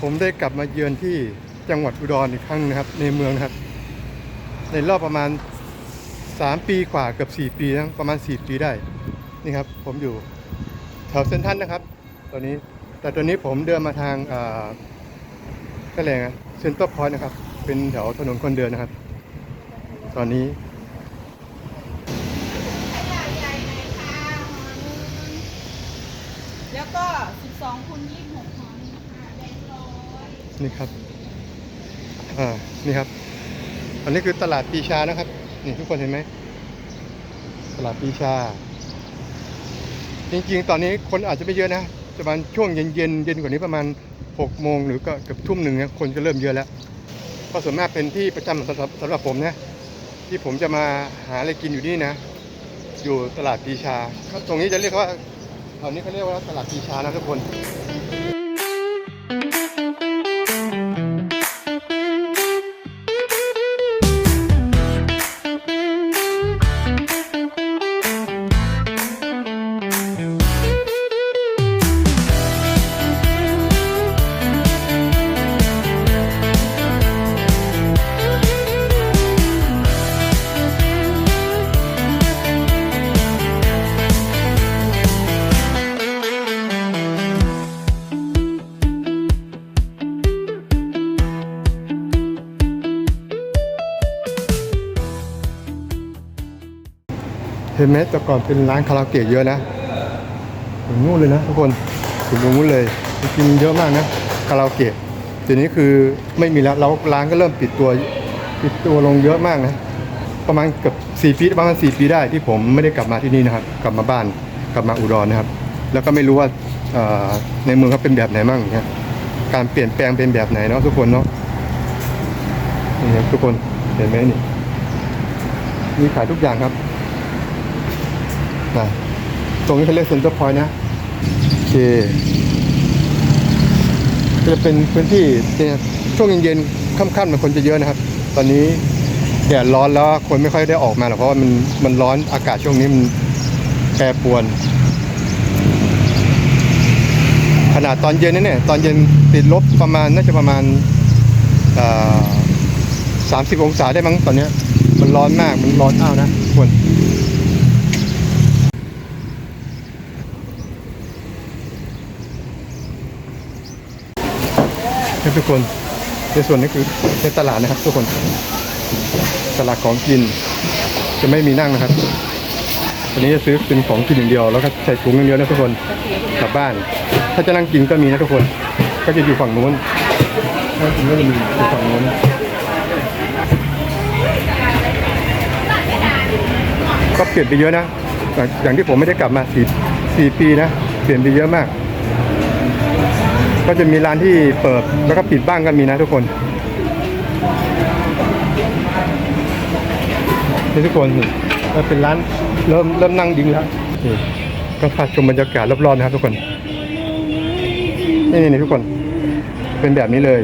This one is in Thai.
ผมได้กลับมาเยือนที่จังหวัดอุดรอีกครั้งนะครับ ในเมืองนะครับ ในรอบประมาณ 3 ปีกว่าเกือบ4 ปีนะประมาณ 4 ปีได้นี่ครับ ผมอยู่แถวเซนทันนะครับ ตอนนี้แต่ตอนนี้ผมเดินมาทางอ่าก็เลยนะเซ็นเตอร์พอยต์นะครับ เป็นแถวถนนคนเดินนะครับ ตอนนี้ใหญ่ไหนคะหองแล้วก็ 12คูณ26หอนึงค่ะแบงค์ร้อย นี่ครับ อ่า นี่ครับ อันนี้คือตลาดปีชานะครับ นี่ทุกคนเห็นไหม ตลาดปีชา จริงๆ ตอนนี้คนอาจจะไม่เยอะนะ ประมาณช่วงเย็นเย็นเย็นกว่านี้ประมาณ6โมงหรือก็เกือบทุ่มหนึ่งเนี่ยคนจะเริ่มเยอะแล้วเพราะส่วนมากเป็นที่ประจำสำหรับสำหรับผมนะ ที่ผมจะมาหาอะไรกินอยู่นี่นะ อยู่ตลาดปีชา ตรงนี้จะเรียกว่าแถวนี้เขาเรียกว่าตลาดปีชานะทุกคน เห็นไหมแต่ก่อนเป็นร้านคาราโอเกะเยอะนะถึงนู่นเลยนะทุกคนถึงตรงนู้นเลยจริงๆเยอะมากนะคาราโอเกะทีนี้คือไม่มีแล้วแล้วร้านก็เริ่มปิดตัวปิดตัวลงเยอะมากนะ ประมาณเกือบสี่ปีประมาณสี่ปีได้ที่ผมไม่ได้กลับมาที่นี่นะครับ กลับมาบ้านกลับมาอุดรนะครับ แล้วก็ไม่รู้ว่าในเมืองเขาเป็นแบบไหนบ้างนะการเปลี่ยนแปลงเป็นแบบไหนเนาะทุกคนเนาะนี่ทุกคนเห็นไหมนี่มีขายทุกอย่างครับ นะตรงนี้เขาเรียกเซ็นเตอร์พอยต์นะโอเคจะเป็นพื้นที่เนี่ยช่วงเย็นๆค่ำๆมันคนจะเยอะนะครับ ตอนนี้แดดร้อนแล้วคนไม่ค่อยได้ออกมาหรอกเพราะว่ามันมันร้อนอากาศช่วงนี้มันแปรปรวน ขนาดตอนเย็นนี่เนี่ยตอนเย็นติดลบประมาณน่าจะประมาณสามสิบองศาได้มั้งตอนเนี้ย มันร้อนมากมันร้อนอ้าวนะคน ครับ ทุกคนในส่วนนี้คือในตลาดนะครับ ทุกคน ตลาดของกิน จะไม่มีนั่งนะครับอันนี้จะซื้อเป็นของกินอย่างเดียวแล้วก็ใส่ถุงอย่างเดียวนะทุกคนกลับบ้าน ถ้าจะนั่งกินก็มีนะทุกคน ก็จะอยู่ฝั่งนู้นนั่งกินก็จะมีอยู่ฝั่งนู้นก็เปลี่ยนไปเยอะนะ อย่างอย่างที่ผมไม่ได้กลับมาสี่สี่ปีนะ เปลี่ยนไปเยอะมาก ก็จะมีร้านที่เปิดแล้วก็ปิดบ้างก็มีนะทุกคนนี่ทุกคนนี่เป็นร้านเริ่มเริ่มนั่งดิ้งแล้วนี่ก็พาชมบรรยากาศรอบๆนะครับทุกคนนี่นี่ทุกคน เป็นแบบนี้เลย